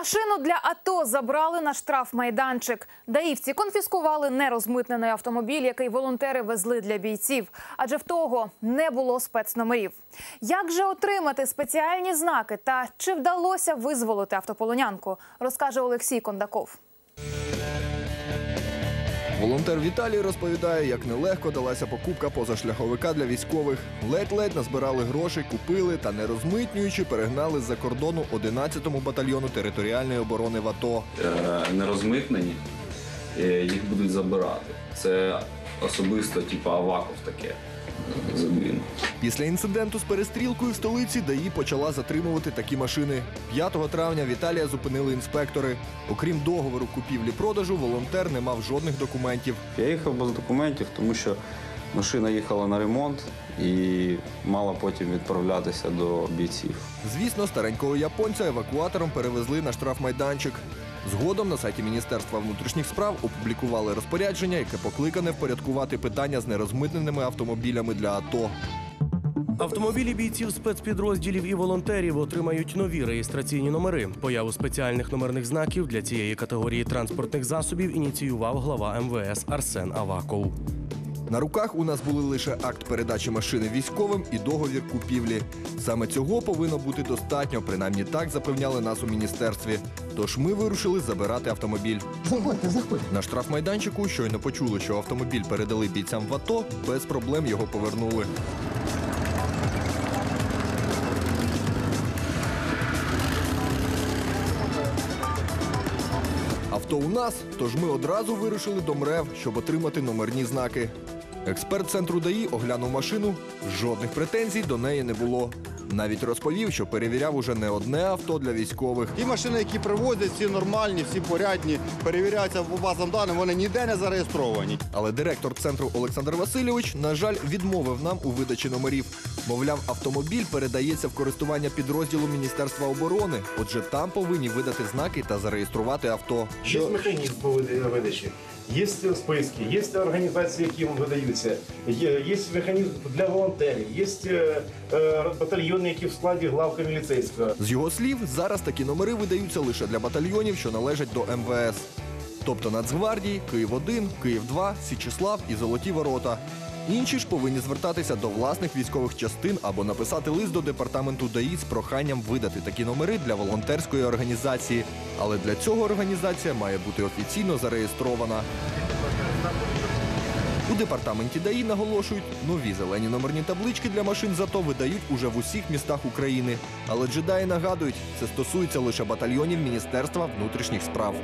Машину для АТО забрали на штрафмайданчик. Даївці конфіскували нерозмитнений автомобіль, який волонтери везли для бійців. Адже в того не було спецномерів. Як же отримати спеціальні знаки та чи вдалося визволити автополонянку, розкаже Олексій Кондаков. Волонтер Віталій розповідає, як нелегко далася покупка позашляховика для військових. Ледь-ледь назбирали гроші, купили та не розмитнюючи, перегнали з-за кордону 11-му батальйону територіальної оборони в АТО. е, нерозмитнені, е, їх будуть забирати. Це особисто, типу, Аваков таке задвинув. Після інциденту з перестрілкою в столиці ДАІ почала затримувати такі машини. 5 травня Віталія зупинили інспектори. Окрім договору купівлі-продажу, волонтер не мав жодних документів. Я їхав без документів, тому що машина їхала на ремонт і мала потім відправлятися до бійців. Звісно, старенького японця евакуатором перевезли на штрафмайданчик. Згодом на сайті Міністерства внутрішніх справ опублікували розпорядження, яке покликане впорядкувати питання з нерозмитненими автомобілями для АТО. Автомобілі бійців спецпідрозділів і волонтерів отримають нові реєстраційні номери. Появу спеціальних номерних знаків для цієї категорії транспортних засобів ініціював глава МВС Арсен Аваков. На руках у нас були лише акт передачі машини військовим і договір купівлі. Саме цього повинно бути достатньо, принаймні так запевняли нас у міністерстві. Тож ми вирушили забирати автомобіль. Заходьте, заходьте. На штрафмайданчику щойно почули, що автомобіль передали бійцям в АТО, без проблем його повернули. Авто у нас, тож ми одразу вирушили до МРЕВ, щоб отримати номерні знаки. Експерт центру ДАІ оглянув машину. Жодних претензій до неї не було. Навіть розповів, що перевіряв уже не одне авто для військових. Ті машини, які привозять, всі нормальні, всі порядні, перевіряються по базам даним, вони ніде не зареєстровані. Але директор центру Олександр Васильович, на жаль, відмовив нам у видачі номерів. Мовляв, автомобіль передається в користування підрозділу Міністерства оборони. Отже, там повинні видати знаки та зареєструвати авто. Є механізм по видачі, є списки, є організації, які їм видаються, є, є механізм для волонтерів, є е, е, батальйони, які в складі главка міліцейського. З його слів, зараз такі номери видаються лише для батальйонів, що належать до МВС. Тобто Нацгвардії, Київ-1, Київ-2, Січеслав і Золоті Ворота. Інші ж повинні звертатися до власних військових частин або написати лист до департаменту ДАІ з проханням видати такі номери для волонтерської організації. Але для цього організація має бути офіційно зареєстрована. У департаменті ДАІ наголошують, нові зелені номерні таблички для машин зато видають уже в усіх містах України. Але джедаї нагадують, це стосується лише батальйонів Міністерства внутрішніх справ.